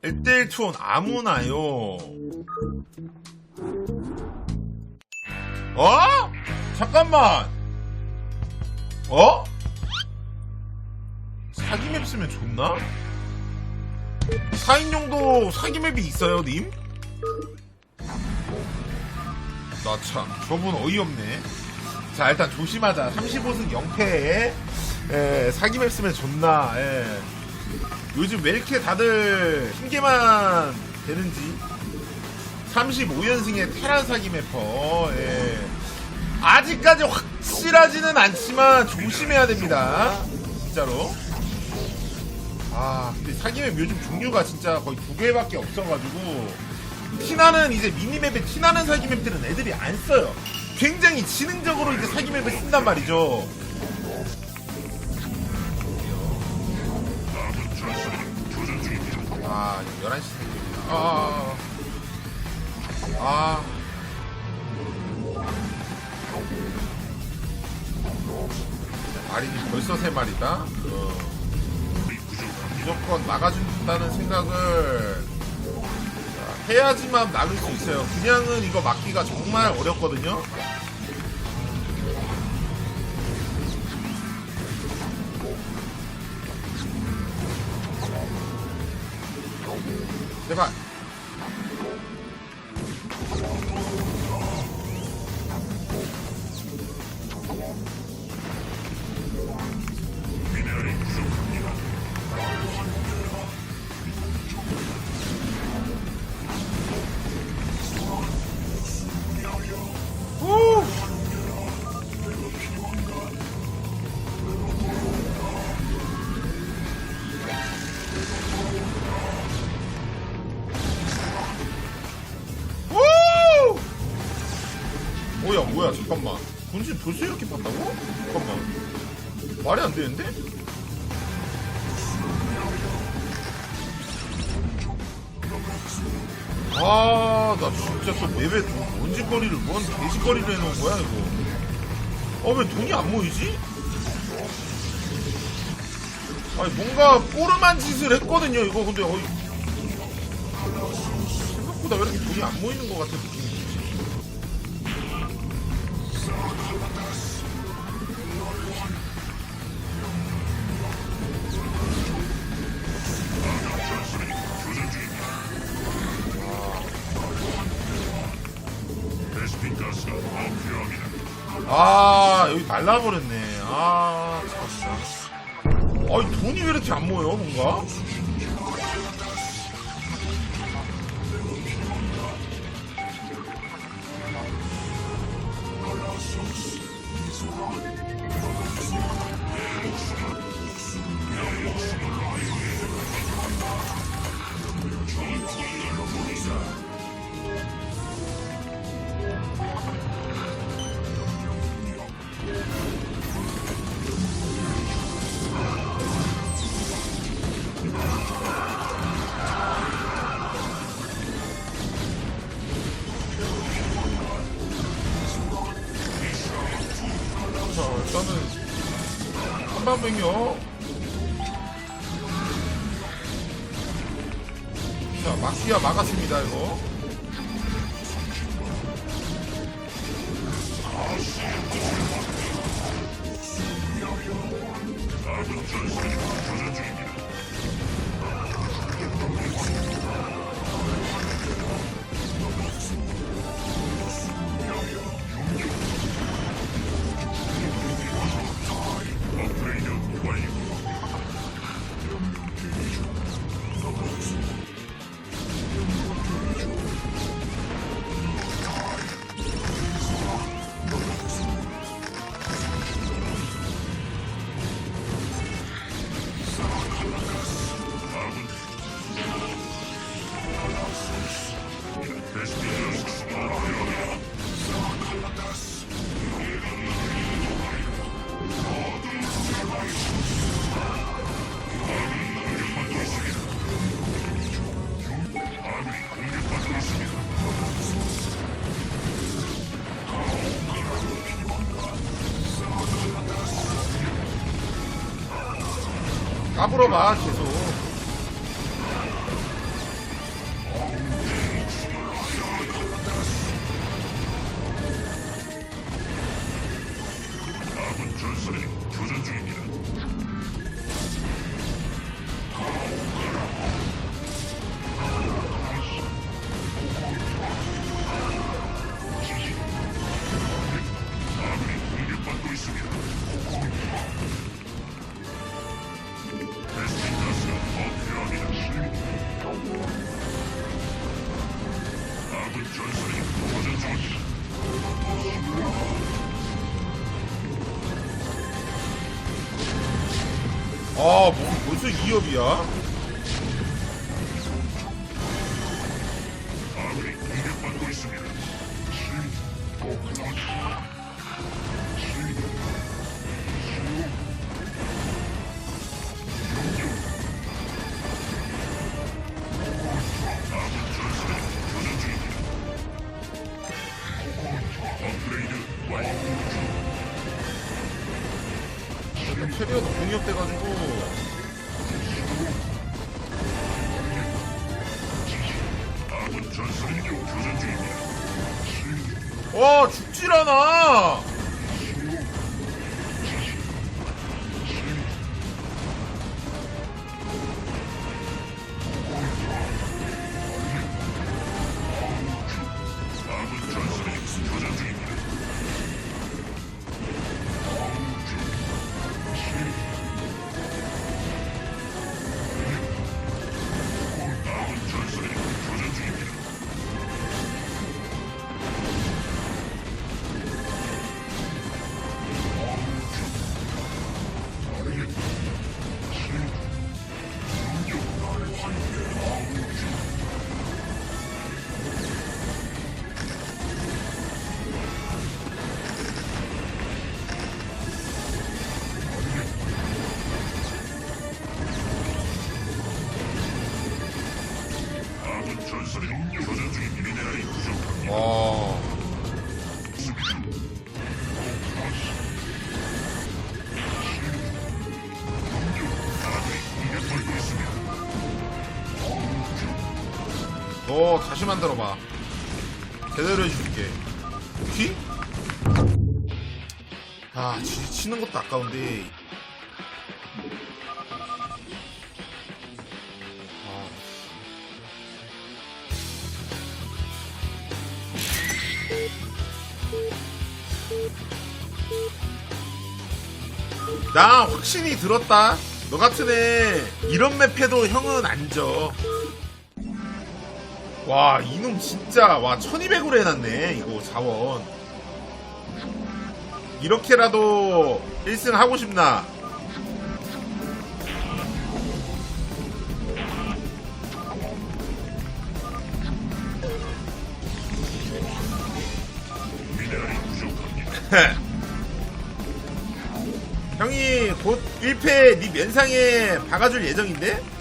1대1 투혼 아무나요. 어? 잠깐만. 어? 사기 맵 쓰면 좋나? 4인용도 사기 맵이 있어요, 님? 나 참, 저분 어이없네. 자, 일단 조심하자. 35승 0패에, 에, 사기 맵 쓰면 좋나, 예. 요즘 왜 이렇게 다들 핑계만 되는지. 35연승의 테란 사기 맵퍼, 예. 아직까지 확실하지는 않지만 조심해야 됩니다. 진짜로. 아, 근데 사기맵 요즘 종류가 진짜 거의 두 개밖에 없어가지고, 티나는 이제 미니맵에 티나는 사기맵들은 애들이 안 써요. 굉장히 지능적으로 이제 사기맵을 쓴단 말이죠. 아, 11시 생각입니다. 아, 아, 아. 마린이 벌써 세 마리다? 어. 무조건 막아준다는 생각을 자, 해야지만 막을 수 있어요. 그냥은 이거 막기가 정말 어렵거든요. 벌써 이렇게 봤다고? 잠깐만 말이 안 되는데? 아, 나 진짜 또 맵에 뭔 짓거리를, 뭔 개짓거리를 해놓은 거야, 이거. 어, 왜 돈이 안 모이지? 아니, 뭔가 꼬름한 짓을 했거든요, 이거. 근데, 어이. 생각보다 왜 이렇게 돈이 안 모이는 것 느낌이 들지? 아, 여기 말라버렸네. 아. 아니, 돈이 왜 이렇게 안 모여, 뭔가? 한방병이요. 까불어봐 계 2업이야? 아군이 있습니다. 너 다시 만들어봐. 제대로 해줄게. 퀴? 아, 지 치는 것도 아까운데. 아, 나 확신이 들었다. 너 같은 애 이런 맵 해도 형은 안 져. 와 이놈 진짜 와 1200으로 해놨네 이거 자원 이렇게라도 1승 하고 싶나. 형이 곧 1패 네 면상에 박아줄 예정인데?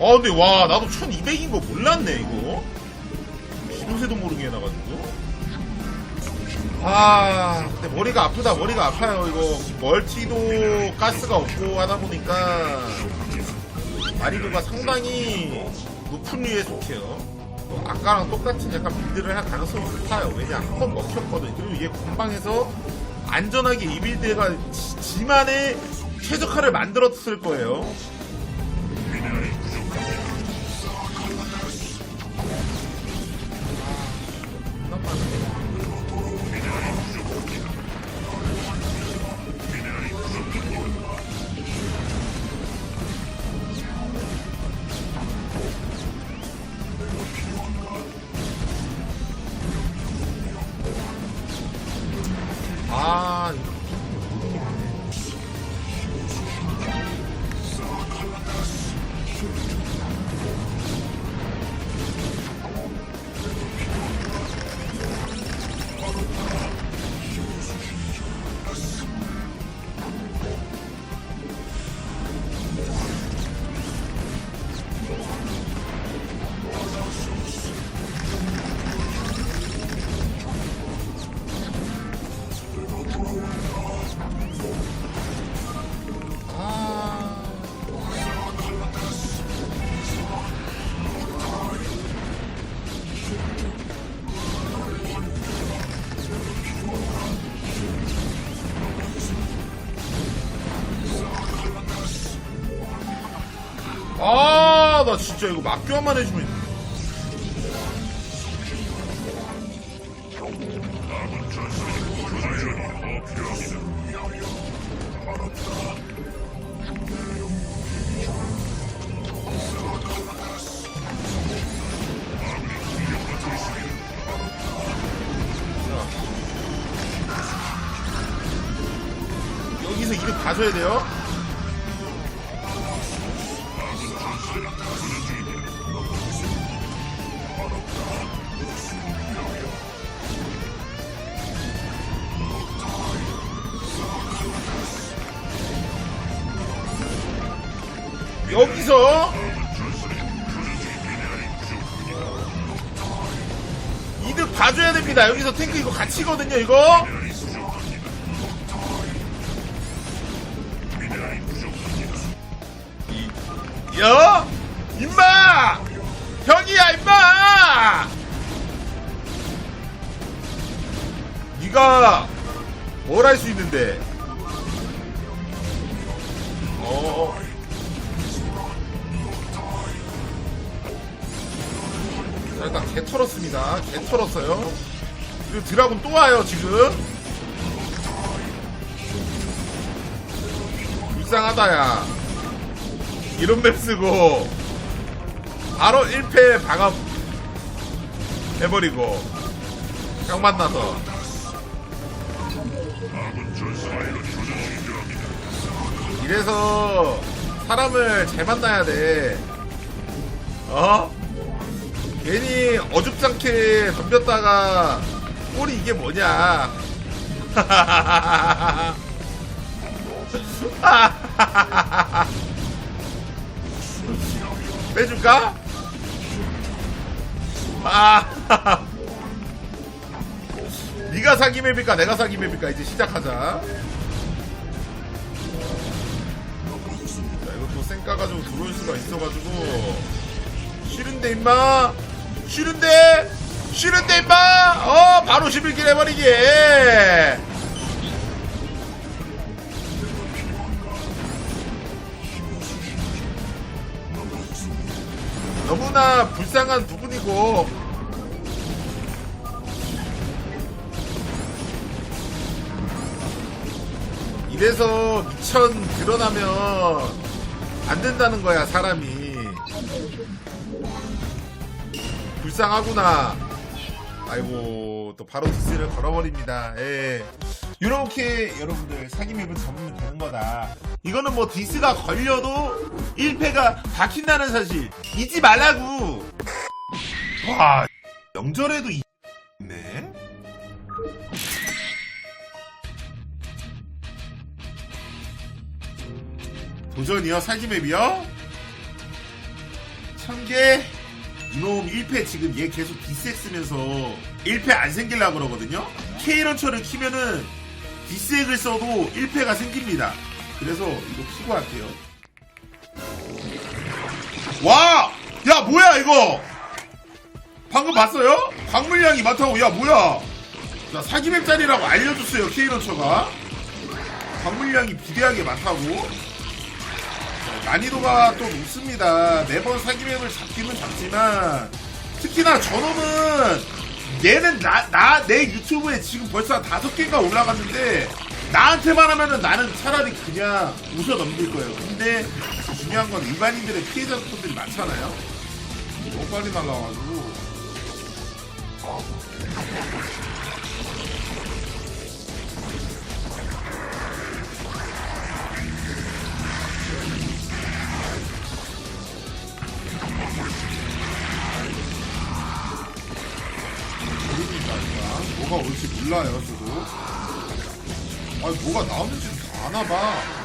아 근데 와 나도 1200인 거 몰랐네 이거. 기도새도 모르게 해놔가지고. 아 근데 머리가 아프다 머리가 아파요 이거. 멀티도 가스가 없고 하다 보니까. 마리도가 상당히 높은 류에 속해요. 어, 아까랑 똑같은 약간 빌드를 할 가능성이 높아요. 왜냐 한 번 먹혔거든 그리고 얘 공방에서 안전하게 이 빌드가 지- 지만의 최적화를 만들었을 거예요 나 진짜 이거 막교환만 해주면. 여기서 이득 봐줘야 됩니다. 여기서 탱크 이거 같이거든요, 이거. 개 털었습니다. 개 털었어요. 그리고 드라군 또 와요, 지금. 불쌍하다, 야. 이런 맵 쓰고, 바로 1패 방업 해버리고, 형 만나서. 이래서 사람을 잘 만나야 돼. 어? 괜히 어줍잖게 덤볐다가 꼴이 이게 뭐냐. 빼줄까? 아. 네가 사기 맵일까 내가 사기 맵일까 이제 시작하자. 자, 이것도 쌩 까가지고 들어올 수가 있어가지고 싫은데 임마 싫은데 싫은데 임마! 어 바로 11킬 해버리게 너무나 불쌍한 부분이고. 이래서 미천 드러나면 안 된다는 거야 사람이 불쌍하구나. 아이고 또 바로 디스를 걸어버립니다. 예. 이렇게 여러분들 사기 맵을 잡으면 되는 거다. 이거는 뭐 디스가 걸려도 1패가 박힌다는 사실. 잊지 말라고. 와 명절에도 이 네. 도전이요? 사기 맵이요? 천 개 이놈 1패 지금 얘 계속 디스엑 쓰면서 1패 안 생길라 그러거든요? K런처를 키면은 디스엑을 써도 1패가 생깁니다. 그래서 이거 키고 할게요. 와! 야, 뭐야, 이거! 방금 봤어요? 광물량이 많다고, 야, 뭐야! 자, 사기맵짜리라고 알려줬어요, K런처가. 광물량이 비대하게 많다고. 난이도가 또 높습니다. 매번 사기맵을 잡기는 잡지만 특히나 저놈은 얘는 나, 나, 내 유튜브에 지금 벌써 다섯 개가 올라갔는데 나한테만 하면은 나는 차라리 그냥 웃어 넘길 거예요. 근데 중요한 건 일반인들의 피해자 분들이 많잖아요. 너무 빨리 날라와가지고. 뭐가 올지 몰라요 저도 아니 뭐가 나오는지 다 아나봐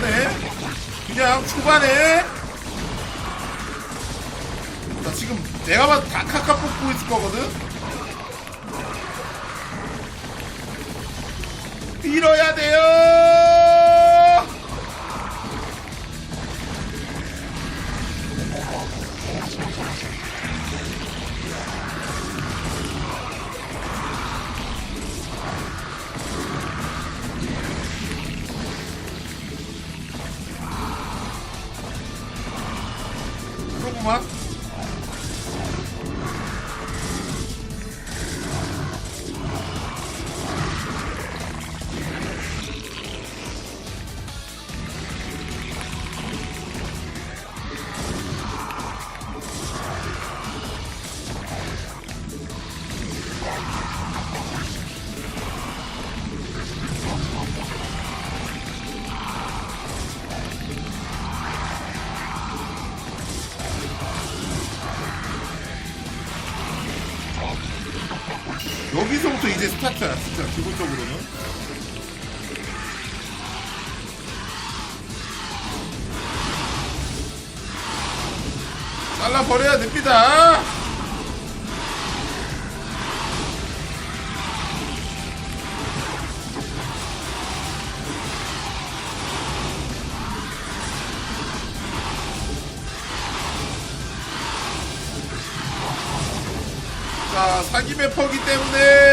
전에 그냥 초반에 나 지금 내가 봐도 다 카카 뽑고 있을 거거든. 밀어야 돼요! 여기서부터 이제 스타트야, 진짜 기본적으로는. 잘라 버려야 됩니다. 자, 사기 매퍼기 때문에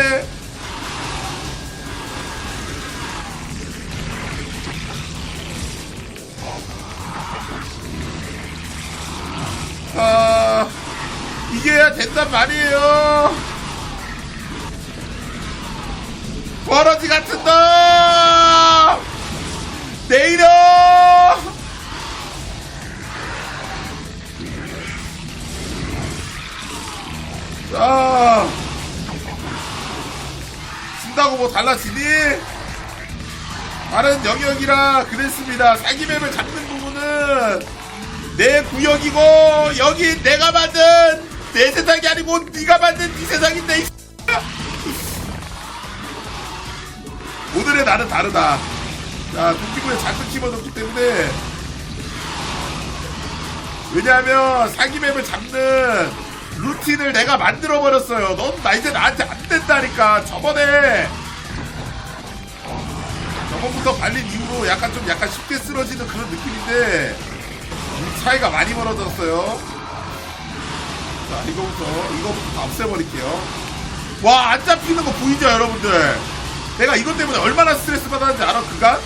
달라지니? 다른 영역이라 그랬습니다. 사기맵을 잡는 부분은 내 구역이고 여기 내가 만든 내 세상이 아니고 네가 만든 네 세상인데 이 오늘의 나는 다르다. 자, 동기부에 잔뜩 집어넣기 때문에 왜냐하면 사기맵을 잡는 루틴을 내가 만들어 버렸어요. 넌 나 이제 나한테 안 된다니까. 저번에 저번부터 발린 이후로 약간 좀 약간 쉽게 쓰러지는 그런 느낌인데 이 차이가 많이 벌어졌어요. 자, 이거부터 이거부터 다 없애버릴게요. 와, 안 잡히는 거 보이죠, 여러분들? 내가 이것 때문에 얼마나 스트레스 받았는지 알아, 그간?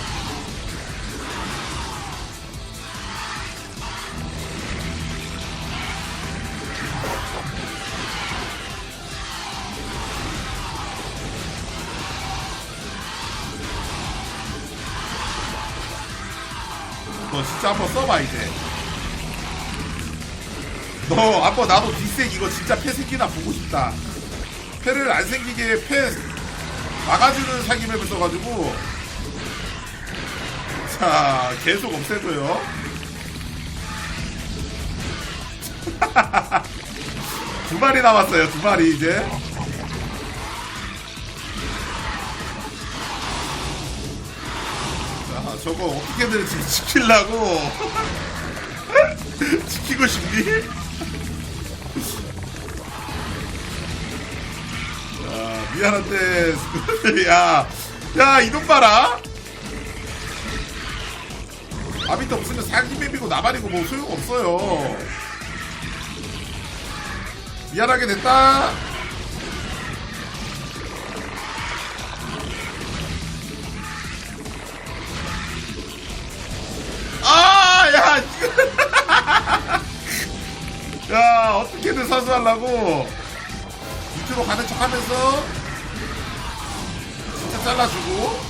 너 한번 나도 뒷색 이거 진짜 패 생기나 보고 싶다. 패를 안 생기게 패 막아주는 사기맵을 써가지고. 자 계속 없애줘요. 두 마리 남았어요 두 마리 이제. 자 저거 어떻게든 지금 지키려고. 지키고 싶니? 미안한데 야, 야 이놈 봐라. 아비터 없으면 사기맵이고 나발이고 뭐 소용 없어요. 미안하게 됐다. 아, 야, 야, 어떻게든 사수하려고. 밑으로 가는 척 하면서. 진짜 잘라주고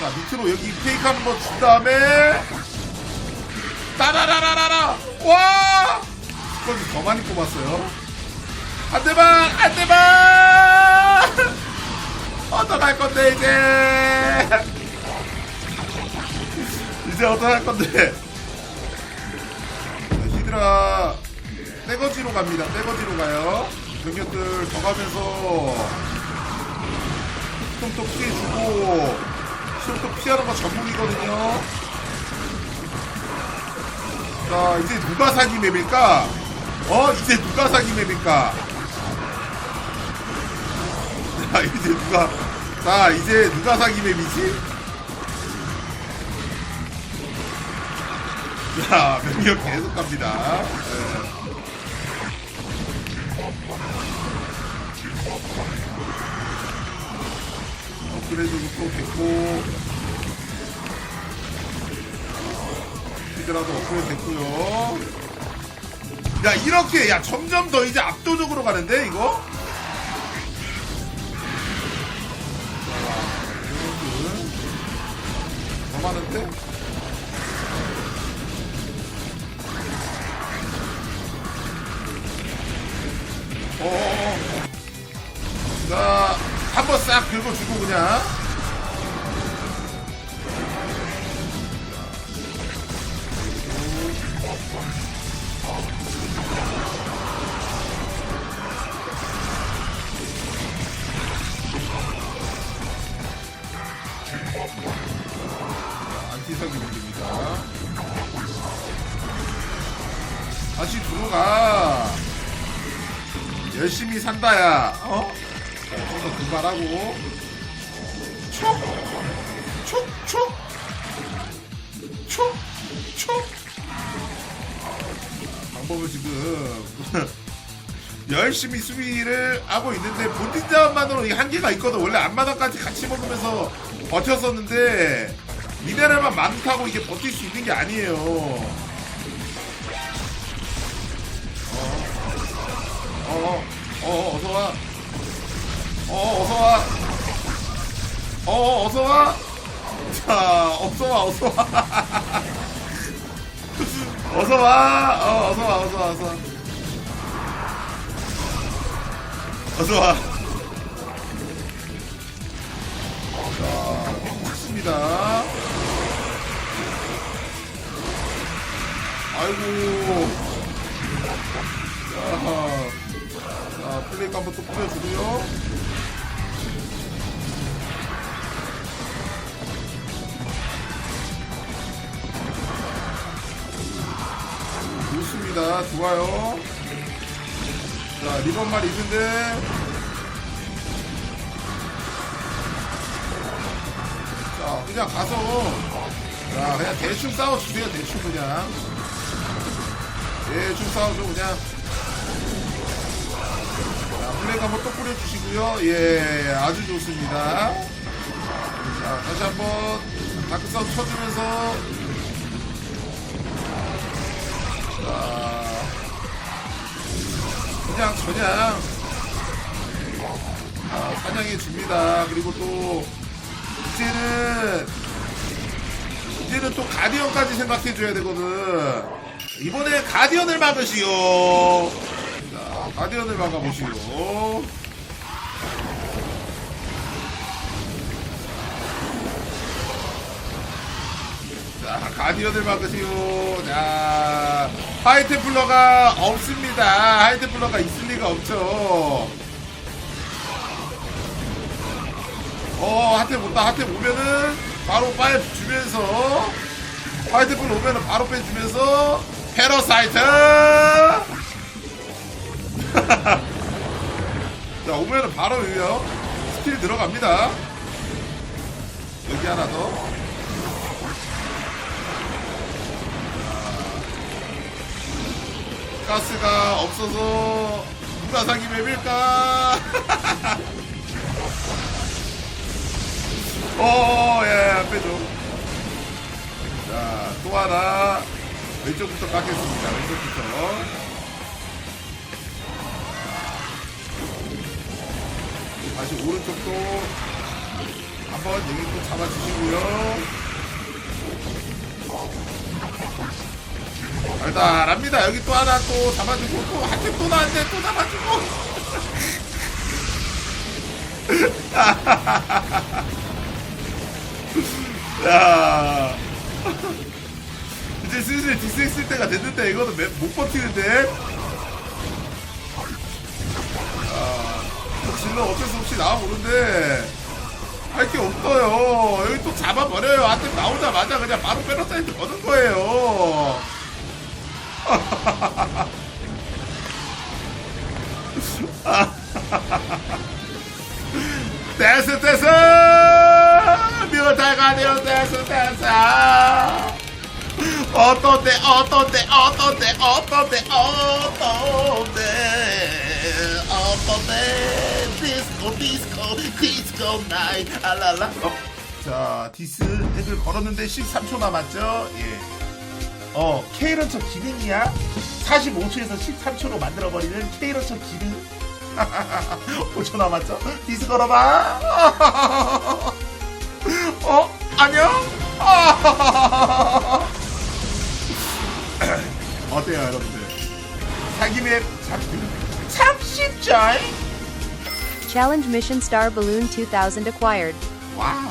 자, 밑으로 여기 페이크 한 번 준 다음에 따라라라라라 와! 스쿼지 더 많이 뽑았어요 한! 한 대만! 어떡할 건데, 이제! 이제 어떡할 건데? 자, 히드라 떼거지로 갑니다. 떼거지로 가요. 병력들 더 가면서 좀또 피해주고 또 피하는 거 전문이거든요. 자 이제 누가 사기 맵일까? 어 이제 누가 사기 맵일까? 자 이제 누가 자 이제 누가 사기 맵이지? 자, 명령 계속 갑니다. 네. 업그레이드도 또 됐고. 히드라도 업그레이드 됐고요 야 이렇게 야 점점 더 이제 압도적으로 가는데 이거 더 많은데? 긁어주고 그냥. 자, 안티석이 문제입니다. 다시 들어가. 열심히 산다야. 어? 분발하고. 촉! 촉! 촉! 촉! 촉! 방법을 지금 열심히 수비를 하고 있는데 본진 자원만으로 이 한계가 있거든. 원래 앞마당까지 같이 먹으면서 버텼었는데 미네랄만 많다고 이게 버틸 수 있는 게 아니에요. 어, 어, 어서 와. 어, 어서 와. 어, 어서 와. 자, 어서 와, 어서 와. 어서 와. 어, 어서 와, 어서 와, 어서 와. 어서 와. 자, 좋습니다. 아이고. 자, 자, 플레이크 한번 또 뿌려주고요. 좋습니다. 좋아요. 자, 리본말 있는데. 자, 그냥 가서. 자, 그냥 대충 싸워주세요. 대충 그냥. 대충 싸워줘, 그냥. 자, 플레이크 한번 또 뿌려주시고요. 예, 아주 좋습니다. 자, 다시 한번 다크싸움 쳐주면서. 그냥 저냥 아, 사냥해 줍니다. 그리고 또 이제는 이제는 또 가디언까지 생각해 줘야 되거든. 이번에 가디언을 막으시오. 자, 가디언을 막아보시오. 자, 가디언을 막으시오. 자, 하이테플러가 없습니다. 하이테플러가 있을 리가 없죠. 어, 하테 못다. 하테 오면은 바로 빠에 주면서 하이테플러 오면은 바로 빼주면서 패러사이트. 자, 오면은 바로 위요. 스킬 들어갑니다. 여기 하나 더. 가스가 없어서 사기 맵일까? 어, 예, 빼줘. 자, 또 하나. 왼쪽부터 깎겠습니다. 왼쪽부터. 다시 오른쪽도 한번 여기 또 잡아주시고요. 달달합니다. 여기 또 하나 또 잡아주고 또 한팀 또 잡아주고. 야. 이제 슬슬 디스 쓸 때가 됐는데 이거는 매- 못 버티는데. 아, 질러 어쩔 수 없이 나와보는데 할게 없어요. 여기 또 잡아버려요. 한테 나오자마자 그냥 바로 빼러사이드 거는 거예요. 됐어 됐어 가디언 됐어 됐어 어떤데 어떤데 어떤데 어떤데 어떤데? 어떤데? 디스코 디스코 디스코 나이 알랄라? 어? 자 디스 핵을 걸었는데 13초 남았죠? 예 어 K런처 기능이야 45초에서 13초로 만들어버리는 K런처 기능 5초 남았죠? 디스 걸어봐 어? 안녕? 어때요 여러분들 사기맵 참, 참 쉽죠? Challenge Mission Star Balloon 2000 acquired. 와우